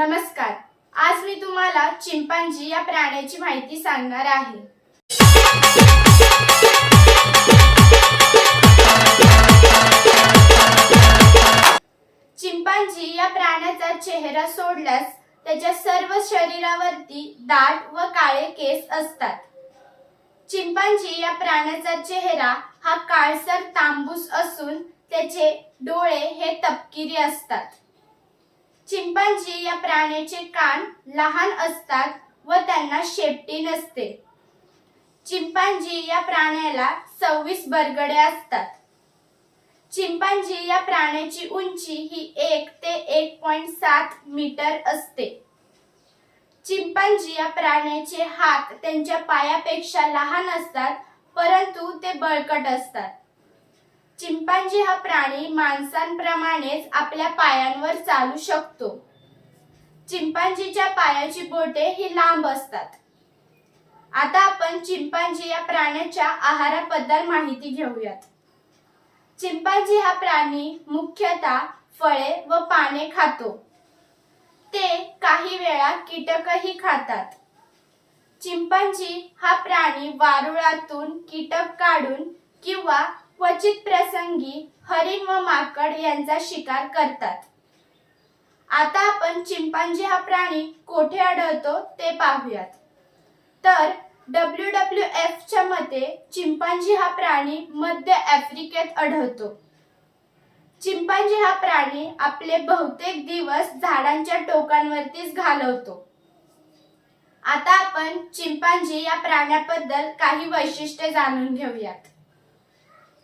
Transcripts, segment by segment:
नमस्कार. आज मी तुम्हाला चिंपांजी या प्राण्याची माहिती सांगणार आहे. चिंपांजी या प्राण्याचा चेहरा सोडल्यास त्याच्या सर्व शरीरावरती दाट व काळे केस असतात. चिंपांजी या प्राण्याचा चेहरा हा काळसर तांबूस असून त्याचे डोळे हे तपकिरी असतात. चिंपांजी या प्राण्याचे कान लहान असतात व त्यांना शेपटी नसते. चिंपांजी या प्राण्याला सव्वीस बरगडे असतात. चिंपांजी या प्राण्याची उंची ही एक ते एक पॉइंट सात मीटर असते. चिंपांजी या प्राण्याचे हात त्यांच्या पायापेक्षा लहान असतात परंतु ते बळकट असतात. चिंपांजी हा प्राणी माणसांप्रमाणेच आपल्या पायांवर चालू शकतो. चिंपांजीच्या पायाची बोटे ही लांब असतात. आता आपण चिंपांजी या प्राण्याच्या आहाराबद्दल माहिती घेऊयात. चिंपांजी हा प्राणी मुख्यतः फळे व पाने खातो. ते काही वेळा कीटकही खातात. चिंपांजी हा प्राणी वारुळातून कीटक काढून किंवा क्वचित प्रसंगी हरिण व माकड यांचा शिकार करतात. आता आपण चिंपांजी हा प्राणी कोठे आढळतो ते पाहूयात. तर डब्ल्यू डब्ल्यू एफच्या मते चिंपांजी हा प्राणी मध्य आफ्रिकेत आढळतो. चिंपांजी हा प्राणी आपले बहुतेक दिवस झाडांच्या टोकांवरतीच घालवतो. आता आपण चिंपांजी या प्राण्याबद्दल काही वैशिष्ट्ये जाणून घेऊयात.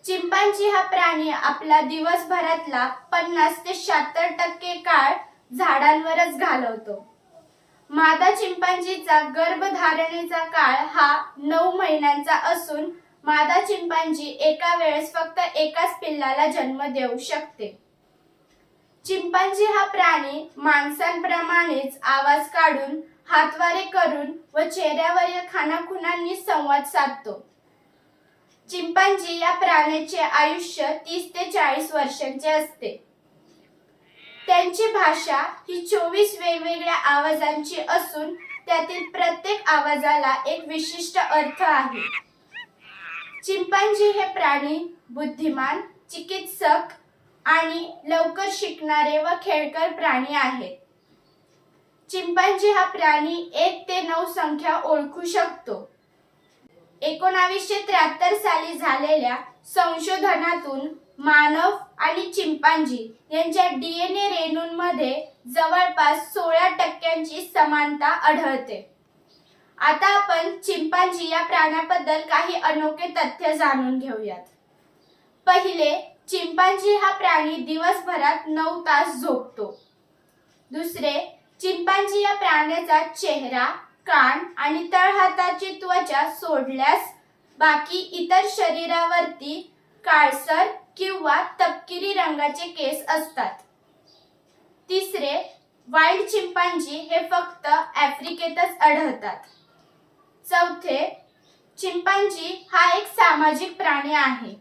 चिंपांजी हा प्राणी आपला दिवसभरातला पन्नास ते शहात्तर टक्के काळ झाडांवरच घालवतो. मादा चिंपांजीचा गर्भधारणेचा काळ हा नऊ महिन्यांचा असून मादा चिंपांजी एका वेळेस फक्त एकाच पिल्लाला जन्म देऊ शकते. चिंपांजी हा प्राणी माणसांप्रमाणेच आवाज काढून हातवारे करून व चेहऱ्यावरील खानाखुनांनी संवाद साधतो. चिंपांजी या प्राण्याचे आयुष्य तीस ते चाळीस वर्षांचे असते. त्यांची भाषा ही चोवीस वेगवेगळ्या आवाजांची असून त्यातील प्रत्येक आवाजाला एक विशिष्ट अर्थ आहे. चिंपांजी हे प्राणी बुद्धिमान चिकित्सक आणि लवकर शिकणारे व खेळकर प्राणी आहेत. चिंपांजी हा प्राणी एक ते नऊ संख्या ओळखू शकतो. एकोणावीसशे त्र्याहत्तर साली झालेल्या संशोधनातून मानव आणि चिंपांजी यांच्या डीएनए रेणूंमध्ये जवळपास सोळा टक्क्यांची समानता आढळते. आता आपण चिंपांजी या प्राण्याबद्दल काही अनोखे तथ्य जाणून घेऊयात. पहिले चिंपांजी हा प्राणी दिवसभरात नऊ तास झोपतो. दुसरे चिंपांजी या प्राण्याचा चेहरा कान आणि तळहाताची त्वचा सोडल्यास बाकी इतर शरीरावरती काळसर किंवा तपकिरी रंगाचे केस असतात. तिसरे वाईल्ड चिंपांजी हे फक्त आफ्रिकेतच आढळतात. चौथे चिंपांजी हा एक सामाजिक प्राणी आहे.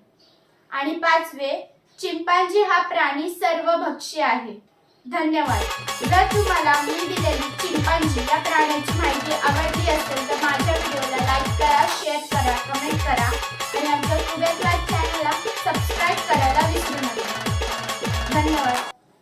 आणि पाचवे चिंपांजी हा प्राणी सर्वभक्षी आहे. धन्यवाद. जर तुम्हाला मी दिलेली चिंपांची या प्राण्याची माहिती आवडली असेल तर माझ्या व्हिडिओला लाईक करा शेअर करा कमेंट करा. आणि आमच्या कुबेर